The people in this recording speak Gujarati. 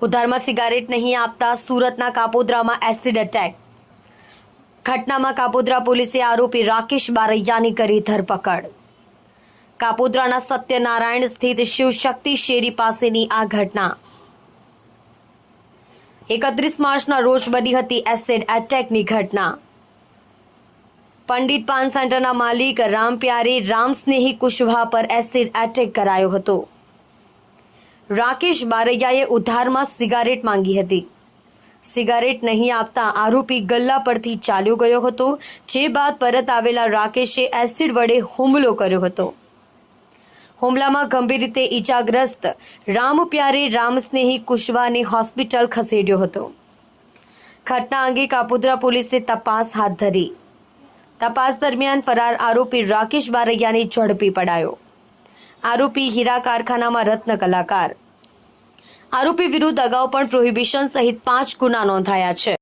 ઉધારમાં સિગારેટ નહીં આપતા સુરતના કાપોદ્રામાં એસિડ એટેક. ઘટનામાં કાપોદ્રા પોલીસે આરોપી રાકેશ બારૈયાની કરી ધરપકડ. કાપોદ્રાના સત્યનારાયણ સ્થિત શિવશક્તિ શેરી પાસેની આ ઘટના. એકત્રીસ માર્ચના રોજ બની હતી એસિડ એટેકની ઘટના. પંડિત પાન સેન્ટરના માલિક રામ પ્યારે કુશવાહ પર એસિડ એટેક કરાયો હતો. રાકેશ બારૈયાએ ઉધારમાં સિગારેટ માંગી હતી. સિગારેટ નહીં આપતા આરોપી ગલ્લા પરથી ચાલ્યો ગયો હતો, જે બાદ પરત આવેલા રાકેશે એસિડ વડે હુમલો કર્યો હતો. હુમલામાં ગંભીર રીતે ઈજાગ્રસ્ત રામ પ્યારે રામસ્નેહી કુશવાને હોસ્પિટલ ખસેડ્યો હતો. ઘટના અંગે કાપોદ્રા પોલીસે તપાસ હાથ ધરી. તપાસ દરમિયાન ફરાર આરોપી રાકેશ બારૈયાને ઝડપી પડાયો. આરોપી હીરા કારખાનામાં રત્ન કલાકાર. આરોપી વિરુદ્ધ અગાઉ પણ પ્રોહિબિશન સહિત પાંચ ગુના નોંધાયા છે.